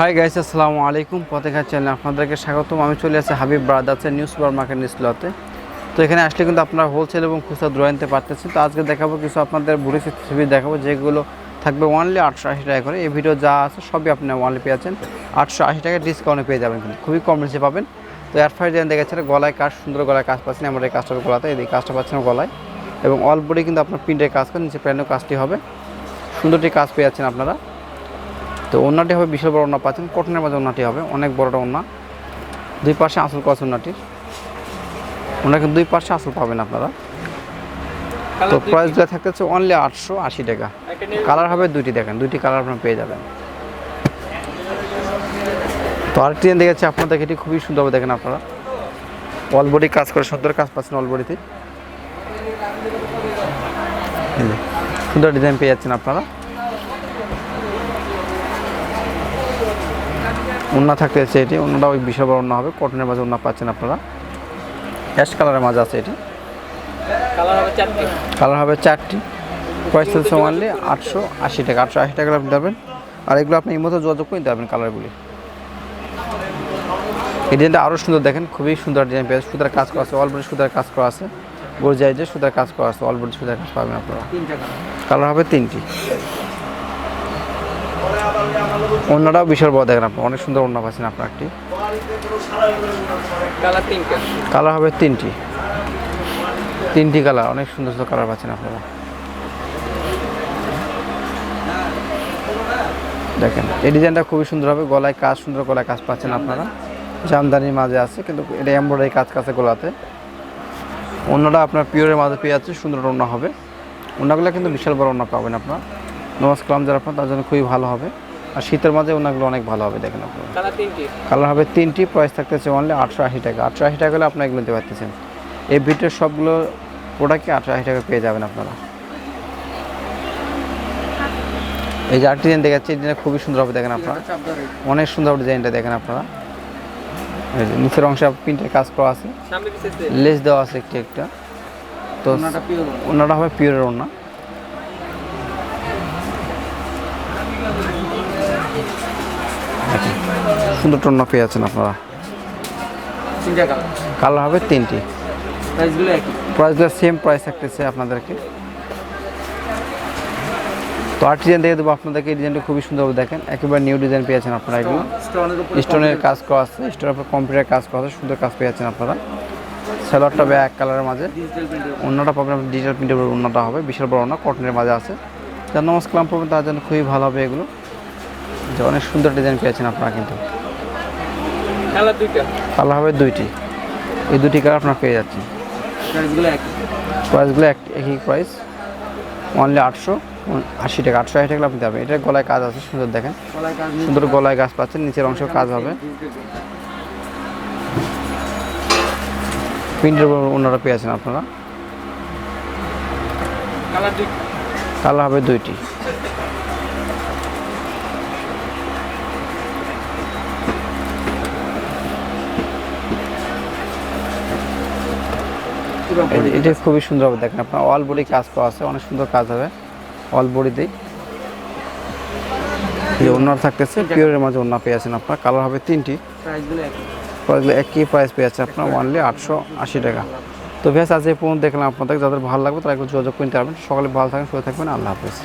Hi guys আসসালামু আলাইকুম। পতেখা channel আপনাদেরকে স্বাগতম। আমি চলে আসছি হাবিব ব্রাদার্সের নিউ সুপার মার্কেট নিসলতে তো এখানে আসলে কিন্তু আপনারা হোলসেল এবং খুচরা দ্রয় আনতে পারতেছেন। তো আজকে দেখাবো কিছু আপনাদের বুড়ি ছবি দেখাবো, যেগুলো থাকবে ওনলি আটশো আশি টাকা করে। এই ভিডিও যা আছে সবই আপনি ওনলি পেয়েছেন আটশো আশি টাকা ডিসকাউন্টে পেয়ে যাবেন কিন্তু। খুবই কম রেঞ্জে পাবেন। তো এয়ার ফাইভ যেন দেখেছেন, গলায় কাজ, সুন্দর গলায় কাজ পাচ্ছেন। আমার এই কাজটার গলাতে, এই কাজটা পাচ্ছেন গলায়। এবং অল বডি কিন্তু আপনার প্রিন্টের কাজ করেন, নিচে প্যান্টের কাজটি হবে। সুন্দরটি কাজ পেয়ে যাচ্ছেন আপনারা। তো ওনাটি হবে বিশাল বড় ওনা পাচ্ছেন কটনের মাঝে ওনাটি হবে অনেক বড়টা ওনা দুই পাশে আসল কস ওনাটির ওনাকে দুই পাশে আসল পাবেন আপনারা। তো প্রাইসগুলো থাকতেছে অনলি আটশো আশি টাকা। কালার হবে দুইটি দেখেন দুইটি কালার আপনারা পেয়ে যাবেন। তো আরেকটি দেখেছি আপনাদের এটি খুবই সুন্দর হবে দেখেন আপনারা। অল বডি কাজ করে সুন্দর কাজ পাচ্ছেন অল বডিতে সুন্দর ডিজাইন পেয়ে যাচ্ছেন আপনারা। উন্না থাকতেছে এটি। অন্যটা ওই বিশাল বড় হবে। কটনের মাঝে উন্না পাচ্ছেন আপনারা। অ্যাশ কালারের মাঝে আছে এটি। কালার হবে চারটে। চলছে অনলি আটশো আশি টাকা। আটশো আশি টাকা আপনি দেবেন। আর এগুলো আপনি এই মতো যোগাযোগ করে দেবেন কালারগুলি এই ডিজাইনটা আরও সুন্দর দেখেন। খুবই সুন্দর ডিজাইন পেয়েছে। সুতার কাজ করা আছে। অলরেডি সুতার কাজ করা আছে। গোজাই যে সুতার কাজ করা আছে। অলরেডি সুতার কাজ পাবেন আপনারা। কালার হবে তিনটি। অন্যটাও বিশাল বড় দেখেন আপনি অনেক সুন্দর অন্য পাচ্ছেন আপনার একটি। কালার হবে তিনটি। তিনটি কালার অনেক সুন্দর সুন্দর কালার পাচ্ছেন আপনারা। দেখেন এই ডিজাইনটা খুবই সুন্দর হবে গলায় কাজ সুন্দর গলায় কাজ পাচ্ছেন আপনারা। জামদানির মাঝে আছে কিন্তু এটা এমব্রয়ডারি কাজ কাছে গলাতে। অন্যটা আপনার পিওরের মাঝে পেয়ে যাচ্ছে সুন্দর অন্য হবে। অন্যগুলো কিন্তু বিশাল বড় অন্য পাবেন আপনার। নমস্কার যারা আপনার তার জন্য খুবই ভালো হবে। আর শীতের মাঝে অন্যগুলো অনেক ভালো হবে দেখেন আপনারা। কালার হবে তিনটি প্রাইস থাকতেছে অনলি আটশো আশি টাকা। আটশো আশি টাকা হলে আপনার এগুলো নিতে পারতেছেন। এই ভিডিওর সবগুলো প্রোডাক্টই আটশো আশি টাকা পেয়ে যাবেন আপনারা। এই যে আরেকটি ডিজাইন দেখাচ্ছি এই ডিজাইন খুবই সুন্দর হবে দেখেন আপনারা। অনেক সুন্দর ডিজাইনটা দেখেন আপনারা। এই যে নিচের অংশে প্রিন্টের কাজ করা আছে। সামনে লেস দেওয়া আছে একটি একটা। তো ওনাটা ওনাটা হবে পিওরের ওনা। সুন্দর টন্না পেয়ে যাচ্ছেন আপনারা। কালার। হবে তিনটি। প্রাইসগুলো সেম প্রাইস থাকতেছে আপনাদেরকে। তো আর্ট ডিজাইন দেখে দেবো আপনাদেরকে এই ডিজাইনটা খুবই সুন্দরভাবে দেখেন। একেবারে নিউ ডিজাইন পেয়েছেন আপনারা এগুলো। স্টোনের কাজ করা আছে স্টোনের উপর কম্পিউটার কাজ করা আছে সুন্দর কাজ পেয়েছেন আপনারা। স্যালোয়ারটা হবে এক কালারের মাঝে। অন্যটা পাবেন ডিজিটাল প্রিন্টের উপর অন্যটা হবে বিশাল বড় না কটনের মাঝে আছে। যার নমস্কার পাবেন তার জন্য খুবই ভালো হবে এগুলো। যে অনেক সুন্দর ডিজাইন পেয়েছেন আপনারা কিন্তু। কালার দুইটা। কালার হবে দুইটি। এই দুটি কালার আপনারা পেয়ে যাচ্ছেন। প্রাইসগুলো এক একই প্রাইস অনলি আটশো আশি টাকা আটশো আশি টাকা আপনি দেবেন এটার গলায় কাজ আছে সুন্দর দেখেন। সুন্দর গলায় গাছ পাচ্ছেন নিচের অংশ কাজ হবে। প্রিন্টের ওনারা পেয়েছেন আপনারা। কালার হবে দুইটি। এটা খুবই সুন্দর হবে দেখেন আপনার অল বডি কাজ করা আছে অনেক সুন্দর কাজ হবে অল বডি দিই যে ওনার থাকতেছে পিওরের মাঝে ওনা পেয়ে আছেন আপনার কালার হবে তিনটি। প্রাইসগুলো একই। একই প্রাইস পেয়ে আছে আপনার ওয়ানলি আটশো আশি টাকা। তো ভেস আজ এই পর্যন্ত দেখলাম আপনাদের যাদের ভালো লাগবে তারা একটু যোগাযোগ করতে পারবেন। সকালে ভালো থাকবেন সুস্থ থাকবেন আল্লাহ হাফেজ।